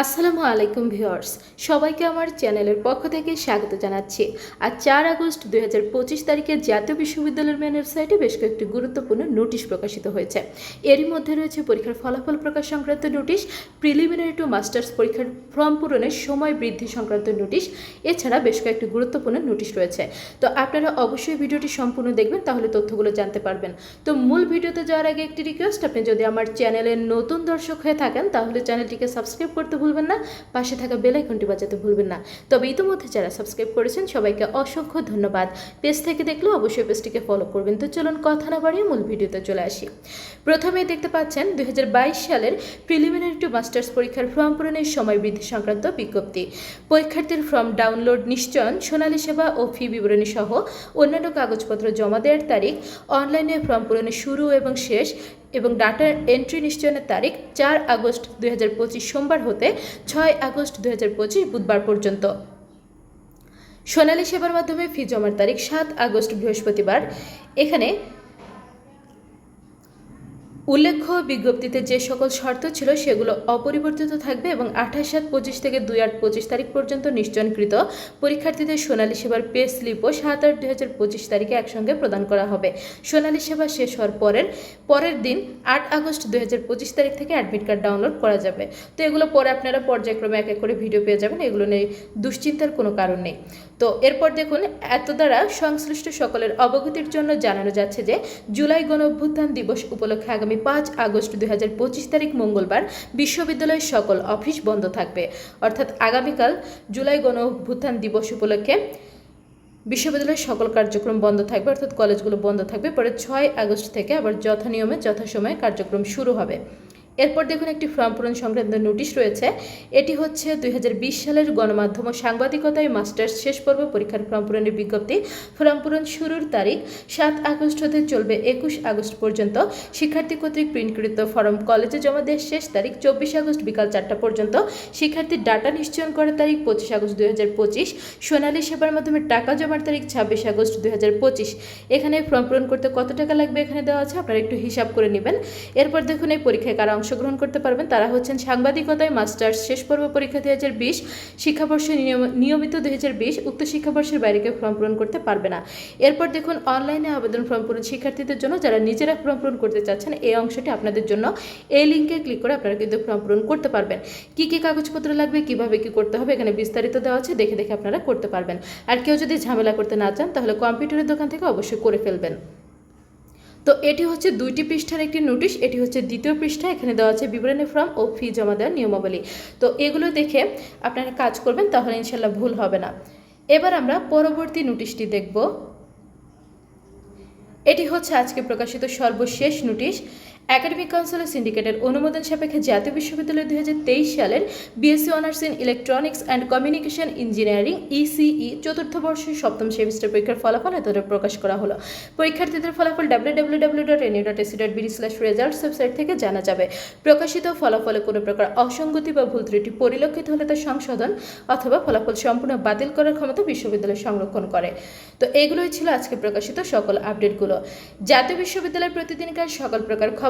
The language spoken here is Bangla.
আসসালামু আলাইকুম ভিউয়ার্স, সবাইকে আমার চ্যানেলের পক্ষ থেকে স্বাগত জানাচ্ছি। আর চার আগস্ট দুই হাজার পঁচিশ তারিখে জাতীয় বিশ্ববিদ্যালয়ের মেন ওয়েবসাইটে বেশ কয়েকটি গুরুত্বপূর্ণ নোটিশ প্রকাশিত হয়েছে। এরই মধ্যে রয়েছে পরীক্ষার ফলাফল প্রকাশ সংক্রান্ত নোটিশ প্রিলিমিনারি টু মাস্টার্স পরীক্ষার ফর্ম পূরণের সময় বৃদ্ধি সংক্রান্ত নোটিশ, এছাড়া বেশ কয়েকটি গুরুত্বপূর্ণ নোটিশ রয়েছে। তো আপনারা অবশ্যই ভিডিওটি সম্পূর্ণ দেখবেন, তাহলে তথ্যগুলো জানতে পারবেন। তো মূল ভিডিওতে যাওয়ার আগে একটি রিকোয়েস্ট আপনি যদি আমার চ্যানেলের নতুন দর্শক হয়ে থাকেন, তাহলে চ্যানেলটিকে সাবস্ক্রাইব করতে ভুলবেন না, পাশে থাকা বেল আইকনটি বাজাতে ভুলবেন না। তবে ইতিমধ্যে যারা সাবস্ক্রাইব করেছেন, সবাইকে অসংখ্য ধন্যবাদ। পেজ থেকে দেখলেও অবশ্যই পেজটিকে ফলো করবেন। তো চলুন কথা না বাড়িয়ে মূল ভিডিওতে চলে আসি। প্রথমেই দেখতে পাচ্ছেন, দুই হাজার বাইশ সালের প্রিলিমিনারি টু মাস্টার্স পরীক্ষার ফর্ম পূরণের সময় বৃদ্ধি সংক্রান্ত বিজ্ঞপ্তি। পরীক্ষার্থীর ফর্ম ডাউনলোড নিশ্চয়ন, সোনালী সেবা ও ফি বিবরণী সহ অন্যান্য কাগজপত্র জমা দেওয়ার তারিখ অনলাইনে ফর্ম পূরণের শুরু এবং শেষ এবং ডাটা এন্ট্রি নিশ্চয়নের তারিখ চার আগস্ট দুই হাজার পঁচিশ সোমবার হতে ছয় আগস্ট দুই হাজার পঁচিশ বুধবার পর্যন্ত। সোনালী সেবার মাধ্যমে ফি জমার তারিখ সাত আগস্ট বৃহস্পতিবার। এখানে উল্লেখ্য, বিজ্ঞপ্তিতে যে সকল শর্ত ছিল সেগুলো অপরিবর্তিত থাকবে এবং আঠাশ সাত পঁচিশ থেকে দুই আট পঁচিশ তারিখ পর্যন্ত নিশ্চয়নকৃত। পরীক্ষার্থীদের সোনালী সেবার পে স্লিপও সাত আট দুই হাজার পঁচিশ তারিখে একসঙ্গে প্রদান করা হবে। সোনালী সেবা শেষ হওয়ার পরের পরের দিন আট আগস্ট দুই হাজার পঁচিশ তারিখ থেকে অ্যাডমিট কার্ড ডাউনলোড করা যাবে। তো এগুলো পরে আপনারা পর্যায়ক্রমে এক এক করে ভিডিও পেয়ে যাবেন, এগুলো নিয়ে দুশ্চিন্তার কোনো কারণ নেই। তো এরপর দেখুন, এত দ্বারা সংশ্লিষ্ট সকলের অবগতির জন্য জানানো যাচ্ছে যে, জুলাই গণ অভ্যুত্থান দিবস উপলক্ষে আগামী পাঁচ আগস্ট দুই হাজার পঁচিশ তারিখ মঙ্গলবার বিশ্ববিদ্যালয়ের সকল অফিস বন্ধ থাকবে। অর্থাৎ আগামীকাল জুলাই গণ অভ্যুত্থান দিবস উপলক্ষে বিশ্ববিদ্যালয়ের সকল কার্যক্রম বন্ধ থাকবে, অর্থাৎ কলেজগুলো বন্ধ থাকবে। পরে ছয় আগস্ট থেকে আবার যথানিয়মে, যথাসময়ে কার্যক্রম শুরু হবে। এরপর দেখুন একটি ফর্ম পূরণ সংক্রান্ত নোটিশ রয়েছে। এটি হচ্ছে দুই হাজার বিশ সালের গণমাধ্যম ও সাংবাদিকতায় মাস্টার্স শেষ পর্ব পরীক্ষার ফর্ম পূরণের বিজ্ঞপ্তি। ফর্ম পূরণ শুরুর তারিখ সাত আগস্ট হতে চলবে একুশ আগস্ট পর্যন্ত। শিক্ষার্থী কর্তৃক প্রিন্টকৃত ফর্ম কলেজে জমা দেওয়ার শেষ তারিখ চব্বিশ আগস্ট বিকাল চারটা পর্যন্ত। শিক্ষার্থীর ডাটা নিশ্চয়ন করার তারিখ পঁচিশ আগস্ট দুই হাজার পঁচিশ। সোনালী সেবার মাধ্যমে টাকা জমার তারিখ ছাব্বিশ আগস্ট দুই হাজার পঁচিশ। এখানে ফর্ম পূরণ করতে কত টাকা লাগবে এখানে দেওয়া আছে, আপনারা একটু হিসাব করে নেবেন। এরপর দেখুন এই পরীক্ষায় কারা অংশগ্রহণ করতে পারবেন। তারা হচ্ছেন সাংবাদিকতায় মাস্টার্স শেষ পর্ব পরীক্ষা দুই হাজার বিশ, শিক্ষাবর্ষে নিয়ম- নিয়মিত দুই হাজার বিশ, উক্ত শিক্ষাবর্ষের বাইরে কেউ ফর্ম পূরণ করতে পারবে না। এরপর দেখুন, অনলাইনে আবেদন ফর্ম পূরণ শিক্ষার্থীদের জন্য যারা নিজেরা ফর্ম পূরণ করতে চাচ্ছেন, এই অংশটি আপনাদের জন্য এই লিঙ্কে ক্লিক করে আপনারা কিন্তু ফর্ম পূরণ করতে পারবেন। কী কী কাগজপত্র লাগবে, কীভাবে কি করতে হবে, এখানে বিস্তারিত দেওয়া আছে, দেখে দেখে আপনারা করতে পারবেন। আর কেউ যদি ঝামেলা করতে না চান, তাহলে কম্পিউটারের দোকান থেকে অবশ্যই করে ফেলবেন। তো এটি হচ্ছে দুইটি পৃষ্ঠার একটি নোটিশ, এটি হচ্ছে দ্বিতীয় পৃষ্ঠা, এখানে দেওয়া আছে বিবরণী ফর্ম ও ফি জমা দেওয়ার নিয়মাবলী। তো এগুলো দেখে আপনারা কাজ করবেন, তাহলে ইনশাল্লাহ ভুল হবে না। এবার আমরা পরবর্তী নোটিশটি দেখব। এটি হচ্ছে আজকে প্রকাশিত সর্বশেষ নোটিশ। একাডেমিক কাউন্সিল সিন্ডিকেটের অনুমোদন সাপেক্ষে জাতীয় বিশ্ববিদ্যালয় দুই হাজার তেইশ সালের BSc honours in electronics and communication engineering ECE চতুর্থ বর্ষের সপ্তম সেমিস্টার পরীক্ষার ফলাফল এত প্রকাশ করা হলো। পরীক্ষার্থীদের ফলাফল ডাব্লিউ ডট ওয়েবসাইট থেকে জানা যাবে। প্রকাশিত ফলাফলে কোনো প্রকার অসঙ্গতি বা ভুল ত্রুটি পরিলক্ষিত হলে তা সংশোধন অথবা ফলাফল সম্পূর্ণ বাতিল করার ক্ষমতা বিশ্ববিদ্যালয় সংরক্ষণ করে। তো এগুলোই ছিল আজকে প্রকাশিত সকল আপডেটগুলো। জাতীয় বিশ্ববিদ্যালয়ের প্রতিদিনকার সকল প্রকার